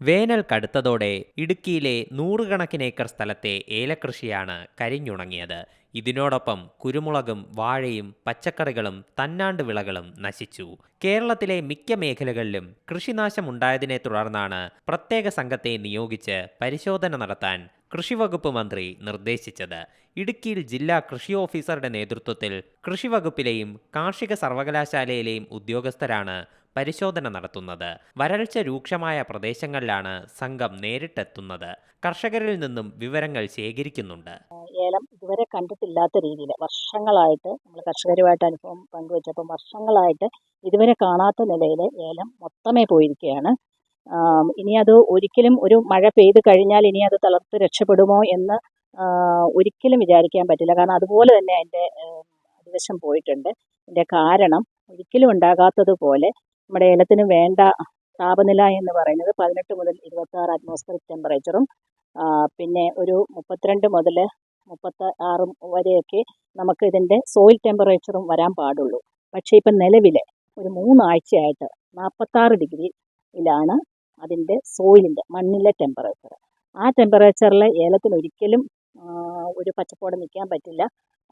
വേനൽ കടുത്തതോടെ ഇടുക്കിയിലെ നൂറുകണക്കിന് ഏക്കർ സ്ഥലത്തെ ഏലകൃഷിയാണ് കരിഞ്ഞുണങ്ങിയത്. ഇതിനോടൊപ്പം കുരുമുളകും വാഴയും പച്ചക്കറികളും തന്നാണ്ട് വിളകളും നശിച്ചു. കേരളത്തിലെ മിക്ക മേഖലകളിലും കൃഷിനാശമുണ്ടായതിനെ തുടർന്നാണ് പ്രത്യേക സംഘത്തെ നിയോഗിച്ച് പരിശോധന നടത്താൻ കൃഷിവകുപ്പ് മന്ത്രി നിർദ്ദേശിച്ചത്. ഇടുക്കിയിൽ ജില്ലാ കൃഷി ഓഫീസറുടെ നേതൃത്വത്തിൽ കൃഷിവകുപ്പിലെയും കാർഷിക സർവകലാശാലയിലെയും ഉദ്യോഗസ്ഥരാണ് പരിശോധന നടത്തുന്നത്. വരൾച്ച രൂക്ഷമായ പ്രദേശങ്ങളിലാണ് സംഘം നേരിട്ടെത്തുന്നത്. കർഷകരിൽ നിന്നും വിവരങ്ങൾ ശേഖരിക്കുന്നുണ്ട്. ഏലം ഇതുവരെ കണ്ടിട്ടില്ലാത്ത രീതിയിൽ വർഷങ്ങളായിട്ട് നമ്മൾ കർഷകരുമായിട്ട് അനുഭവം പങ്കുവച്ചപ്പോൾ വർഷങ്ങളായിട്ട് ഇതുവരെ കാണാത്ത നിലയിൽ ഏലം മൊത്തമേ പോയിരിക്കുകയാണ്. ഇനി അത് ഒരിക്കലും ഒരു മഴ പെയ്ത് കഴിഞ്ഞാൽ ഇനി അത് തളർത്ത് രക്ഷപ്പെടുമോ എന്ന് ഒരിക്കലും വിചാരിക്കാൻ പറ്റില്ല. കാരണം അതുപോലെ തന്നെ അതിന്റെ അധിവശം പോയിട്ടുണ്ട്. ഇതിന്റെ കാരണം ഒരിക്കലും ഉണ്ടാകാത്തതുപോലെ നമ്മുടെ ഏലത്തിന് വേണ്ട താപനില എന്ന് പറയുന്നത് പതിനെട്ട് മുതൽ ഇരുപത്തി ആറ് അറ്റ്മോസ്ഫിയറിക് ടെമ്പറേച്ചറും പിന്നെ ഒരു മുപ്പത്തിരണ്ട് മുതൽ മുപ്പത്തി ആറും വരെയൊക്കെ നമുക്ക് ഇതിന്റെ സോയിൽ ടെമ്പറേച്ചറും വരാൻ പാടുള്ളൂ. പക്ഷേ ഇപ്പം നിലവിലെ ഒരു മൂന്നാഴ്ചയായിട്ട് നാൽപ്പത്താറ് ഡിഗ്രിയിലാണ് അതിന്റെ സോയിലിന്റെ മണ്ണിലെ ടെമ്പറേച്ചർ ആ ടെമ്പറേച്ചറിൽ ഏലത്തിന് ഒരിക്കലും ഒരു പച്ചപ്പോടെ നിൽക്കാൻ പറ്റില്ല.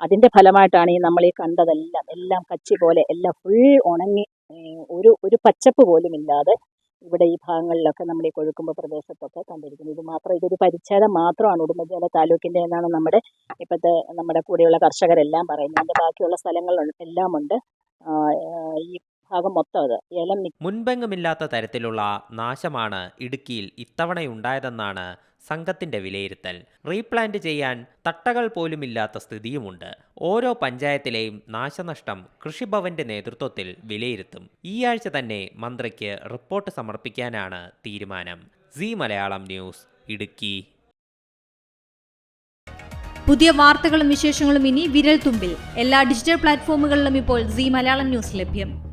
അതിന്റെ ഫലമായിട്ടാണ് ഈ നമ്മൾ ഈ കണ്ടതെല്ലാം. എല്ലാം കച്ചി പോലെ എല്ലാം ഫുൾ ഉണങ്ങി ഒരു ഒരു പച്ചപ്പ് പോലും ഇല്ലാതെ ഇവിടെ ഈ ഭാഗങ്ങളിലൊക്കെ നമ്മൾ ഈ കൊഴുക്കുമ്പ് പ്രദേശത്തൊക്കെ കണ്ടിരിക്കുന്നത് ഇത് മാത്രം ഇതൊരു പരിച്ഛേദം മാത്രമാണ് ഉടുമ്പൻചോല താലൂക്കിന്റെ എന്നാണ് നമ്മുടെ ഇപ്പോഴത്തെ നമ്മുടെ കൂടെയുള്ള കർഷകരെല്ലാം പറയുന്നത്. അതിന്റെ ബാക്കിയുള്ള സ്ഥലങ്ങളുണ്ട് എല്ലാം ഉണ്ട് ഈ ഭാഗം മൊത്തം അത്. ഏലം മുൻപെങ്ങുമില്ലാത്ത തരത്തിലുള്ള നാശമാണ് ഇടുക്കിയിൽ ഇത്തവണയുണ്ടായതെന്നാണ് സംഘത്തിന്റെ വിലയിരുത്തൽ. റീപ്ലാന്റ് ചെയ്യാൻ തട്ടകൾ പോലുമില്ലാത്ത സ്ഥിതിയുമുണ്ട്. ഓരോ പഞ്ചായത്തിലെയും നാശനഷ്ടം കൃഷിഭവന്റെ നേതൃത്വത്തിൽ വിലയിരുത്തും. ഈ ആഴ്ച തന്നെ മന്ത്രിക്ക് റിപ്പോർട്ട് സമർപ്പിക്കാനാണ് തീരുമാനം. C Malayalam news Idukki. പുതിയ വാർത്തകളും വിശേഷങ്ങളും ഇനി വിരൽ തുമ്പിൽ എല്ലാ ഡിജിറ്റൽ പ്ലാറ്റ്ഫോമുകളിലും ഇപ്പോൾ സി മലയാളം ന്യൂസ് ലഭ്യം.